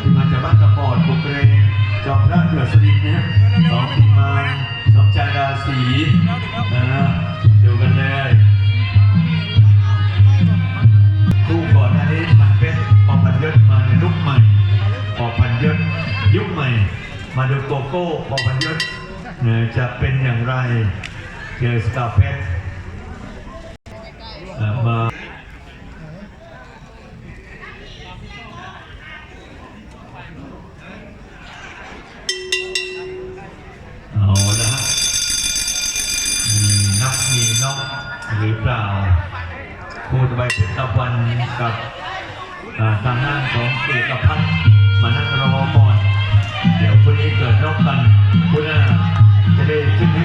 ที่มาจากบ้านตะปอดบุกเรงจอมราชเกิดสลิเนี่ยสองทีมาสองจาราศีนะฮะดูกันเลยคู่ก่อนอันนี้มาเป็นปอบพันยศมาในยุคใหม่ปอบพันยศยุคใหม่ มาดูโกโก้ปอบพันยศจะเป็นอย่างไรเจอสกาเพชร พูดไปถึงตะวันกับทางด้านของเอกพัฒน์มานั่งรอก่อน เดี๋ยวคนนี้เกิดรอบกันคุณจะได้ขึ้นให้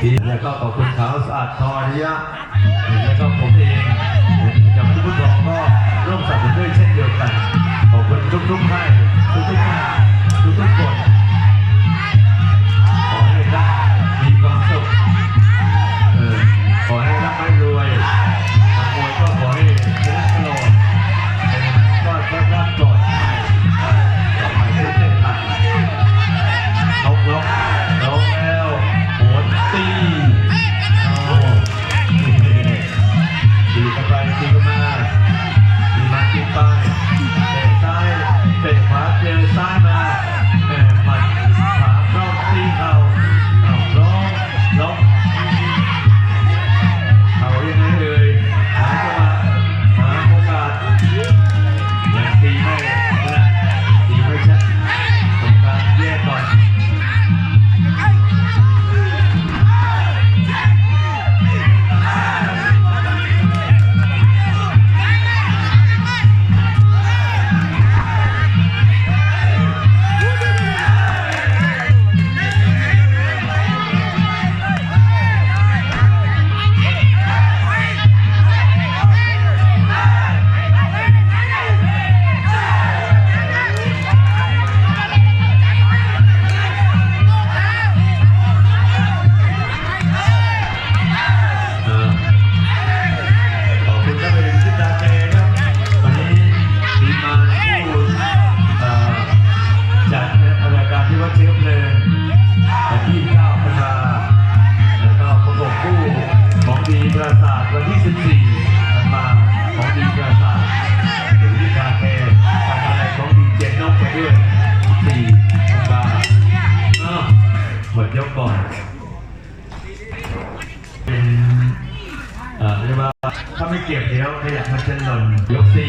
ทีแล้วก็ขอบคุณขาวสะอาดทอริยะแล้วก็ผมเองจะไม่พูดรองก็ร่วมสนับสนุนด้วยเช่นเดียวกัน ขอบคุณทุกๆท่านทุกๆท่าน เป็นเรียกว่าถ้าไม่เก็บเดี๋ยวขยะมันจะหล่นยกสี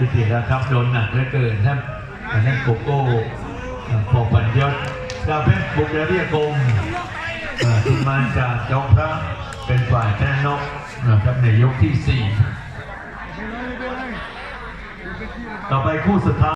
แล้วครับโดนหนักเหลือเกินครับอันนั้นโกโก้อ่าพอปัญยศกาเพชรบุกระเรียกงที่มาจากจอมพระเป็นฝ่ายชนะนกนะครับในยกที่สี่ต่อไปคู่สุดท้าย